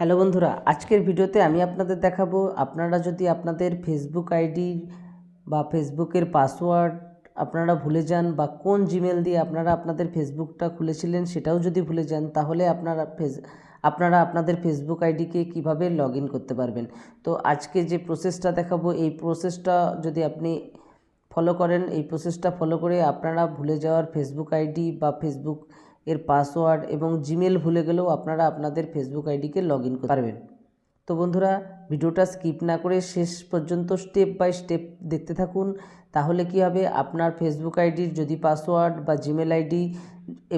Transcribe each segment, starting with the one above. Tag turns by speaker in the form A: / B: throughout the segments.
A: Hello বন্ধুরা, আজকের ভিডিওতে আমি আপনাদের দেখাবো, আপনারা যদি আপনাদের ফেসবুক আইডি বা ফেসবুকের পাসওয়ার্ড আপনারা ভুলে যান বা কোন জিমেল দিয়ে আপনারা আপনাদের ফেসবুকটা খুলেছিলেন সেটাও যদি ভুলে যান, তাহলে আপনারা ফেস, আপনারা আপনাদের ফেসবুক আইডিকে কীভাবে লগ করতে পারবেন। তো আজকে যে প্রসেসটা দেখাবো, এই প্রসেসটা যদি আপনি ফলো করেন, এই প্রসেসটা ফলো করে আপনারা ভুলে যাওয়ার ফেসবুক আইডি বা ফেসবুক এর পাসওয়ার্ড এবং জিমেল ভুলে গেলেও আপনারা আপনাদের ফেসবুক আইডিকে লগ ইন করতে পারবেন। তো বন্ধুরা, ভিডিওটা স্কিপ না করে শেষ পর্যন্ত স্টেপ বাই স্টেপ দেখতে থাকুন। তাহলে কি হবে? আপনার ফেসবুক আইডির যদি পাসওয়ার্ড বা জিমেল আইডি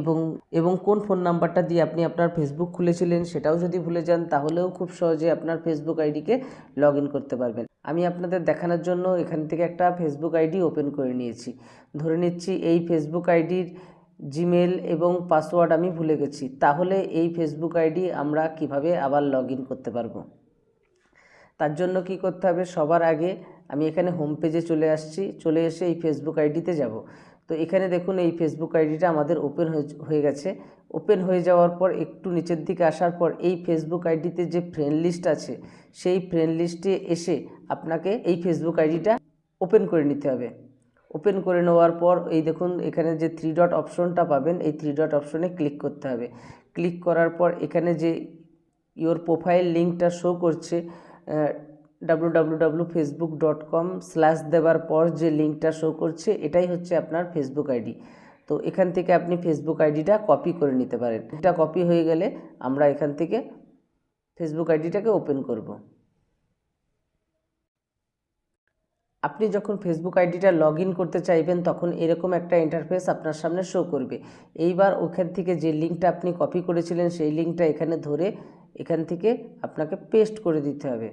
A: এবং এবং কোন ফোন নাম্বারটা দিয়ে আপনি আপনার ফেসবুক খুলেছিলেন সেটাও যদি ভুলে যান, তাহলেও খুব সহজে আপনার ফেসবুক আইডিকে লগ করতে পারবেন। আমি আপনাদের দেখানোর জন্য এখান থেকে একটা ফেসবুক আইডি ওপেন করে নিয়েছি। ধরে নিচ্ছি এই ফেসবুক আইডির জিমেল এবং পাসওয়ার্ড আমি ভুলে গেছি, তাহলে এই ফেসবুক আইডি আমরা কীভাবে আবার লগ করতে পারব? তার জন্য কি করতে হবে? সবার আগে আমি এখানে হোম পেজে চলে আসছি, চলে এসে এই ফেসবুক আইডিতে যাব। তো এখানে দেখুন, এই ফেসবুক আইডিটা আমাদের ওপেন হয়ে গেছে। ওপেন হয়ে যাওয়ার পর, একটু নিচের দিকে আসার পর, এই ফেসবুক আইডিতে যে ফ্রেন্ড লিস্ট আছে, সেই ফ্রেন্ড লিস্টে এসে আপনাকে এই ফেসবুক আইডিটা ওপেন করে নিতে হবে। ওপেন করে নেওয়ার পর এই দেখুন, এখানে যে থ্রি ডট অপশনটা পাবেন, এই থ্রি ডট অপশনে ক্লিক করতে হবে। ক্লিক করার পর এখানে যে ইওর প্রোফাইল লিঙ্কটা শো করছে W Facebook dot com slash দেওয়ার পর যে লিঙ্কটা শো করছে, এটাই হচ্ছে আপনার ফেসবুক আইডি তো এখান থেকে আপনি ফেসবুক আইডিটা কপি করে নিতে পারেন। এটা কপি হয়ে গেলে আমরা এখান থেকে ফেসবুক আইডিটাকে ওপেন করব। আপনি যখন ফেসবুক আইডিটা লগ করতে চাইবেন, তখন এরকম একটা ইন্টারফেস আপনার সামনে শো করবে। এইবার ওখান থেকে যে লিঙ্কটা আপনি কপি করেছিলেন, সেই লিঙ্কটা এখানে ধরে এখান থেকে আপনাকে পেস্ট করে দিতে হবে।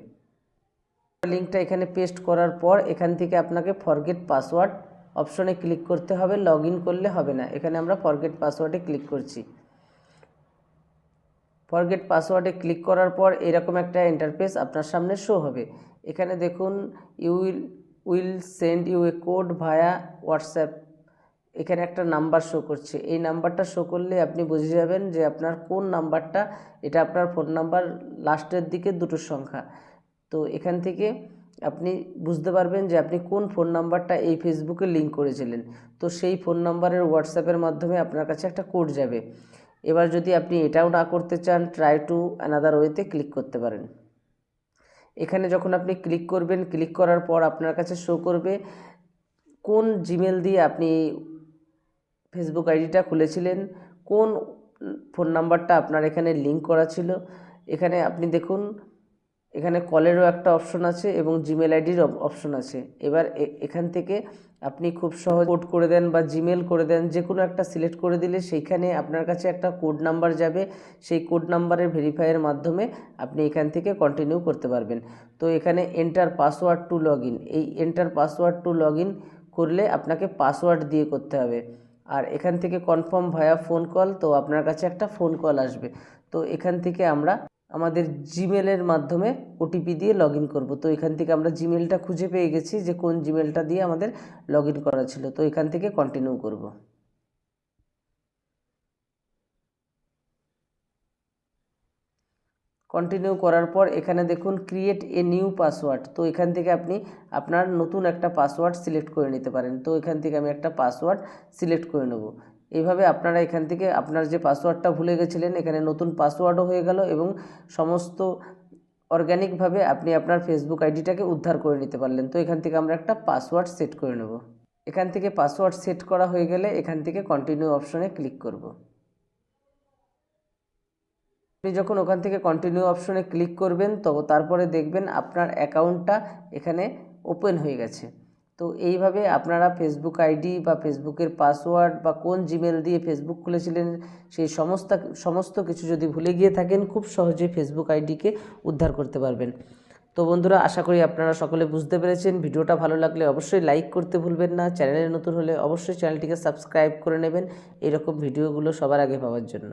A: লিঙ্কটা এখানে পেস্ট করার পর এখান থেকে আপনাকে ফরগেট পাসওয়ার্ড অপশনে ক্লিক করতে হবে। লগ করলে হবে না। এখানে আমরা ফরগেট পাসওয়ার্ডে ক্লিক করছি। ফরগেট পাসওয়ার্ডে ক্লিক করার পর এরকম একটা ইন্টারফেস আপনার সামনে শো হবে। এখানে দেখুন you will will send you a code via WhatsApp এখানে একটা নাম্বার শো করছে। এই নাম্বারটা শো করলে আপনি বুঝে যাবেন যে আপনার কোন নাম্বারটা এটা আপনার ফোন নাম্বার লাস্টের দিকে দুটো সংখ্যা। তো এখান থেকে আপনি বুঝতে পারবেন যে আপনি কোন ফোন নাম্বারটা এই ফেসবুকে লিঙ্ক করেছিলেন। তো সেই ফোন নাম্বারের হোয়াটসঅ্যাপের মাধ্যমে আপনার কাছে একটা কোড যাবে। এবার যদি আপনি এটাও না করতে চান ট্রাই টু অ্যানাদার ওয়েতে ক্লিক করতে পারেন। এখানে যখন আপনি ক্লিক করবেন ক্লিক করার পর আপনার কাছে শো করবে কোন জিমেল দিয়ে আপনি ফেসবুক আইডিটা খুলেছিলেন, কোন ফোন নাম্বারটা আপনার এখানে লিঙ্ক করা ছিল। এখানে আপনি দেখুন এখানে কলেরও একটা অপশন আছে এবং জিমেল আইডির অপশন আছে। এবার এখান থেকে আপনি খুব সহজ কোড করে দেন বা জিমেল করে দেন যে কোনো একটা সিলেক্ট করে দিলে সেইখানে আপনার কাছে একটা কোড নাম্বার যাবে। সেই কোড নাম্বারের ভেরিফাইয়ের মাধ্যমে আপনি এখান থেকে কন্টিনিউ করতে পারবেন। তো এখানে এন্টার পাসওয়ার্ড টু লগ এই এন্টার পাসওয়ার্ড টু লগ করলে আপনাকে পাসওয়ার্ড দিয়ে করতে হবে। আর এখান থেকে কনফার্ম ভায়া ফোন কল তো আপনার কাছে একটা ফোন কল আসবে। তো এখান থেকে আমরা আমাদের জিমেলের মাধ্যমে ওটিপি দিয়ে লগ ইন করব। তো এখান থেকে আমরা জিমেলটা খুঁজে পেয়ে গেছি যে কোন জিমেলটা দিয়ে আমাদের লগ ইন করা ছিল। তো এখান থেকে কন্টিনিউ করব। কন্টিনিউ করার পর এখানে দেখুন ক্রিয়েট এ নিউ পাসওয়ার্ড তো এখান থেকে আপনি আপনার নতুন একটা পাসওয়ার্ড সিলেক্ট করে নিতে পারেন। তো এখান থেকে আমি একটা পাসওয়ার্ড সিলেক্ট করে নেব। এইভাবে আপনারা এখান থেকে আপনার যে পাসওয়ার্ডটা ভুলে গেছিলেন, এখানে নতুন পাসওয়ার্ডও হয়ে গেল এবং সমস্ত অর্গ্যানিকভাবে আপনি আপনার ফেসবুক আইডিটাকে উদ্ধার করে নিতে পারলেন। তো এখান থেকে আমরা একটা পাসওয়ার্ড সেট করে নেব। এখান থেকে পাসওয়ার্ড সেট করা হয়ে গেলে এখান থেকে কন্টিনিউ অপশনে ক্লিক করব। আপনি যখন ওখান থেকে কন্টিনিউ অপশনে ক্লিক করবেন, তো তারপরে দেখবেন আপনার অ্যাকাউন্টটা এখানে ওপেন হয়ে গেছে। তো এইভাবে আপনারা ফেসবুক আইডি বা ফেসবুকের পাসওয়ার্ড বা কোন জিমেল দিয়ে ফেসবুক খুলেছিলেন, সেই সমস্ত সমস্ত কিছু যদি ভুলে গিয়ে থাকেন, খুব সহজে ফেসবুক আইডিকে উদ্ধার করতে পারবেন। তো বন্ধুরা, আশা করি আপনারা সকলে বুঝতে পেরেছেন। ভিডিওটা ভালো লাগলে অবশ্যই লাইক করতে ভুলবেন না। চ্যানেলে নতুন হলে অবশ্যই চ্যানেলটিকে সাবস্ক্রাইব করে নেবেন। এরকম ভিডিওগুলো সবার আগে পাওয়ার জন্য।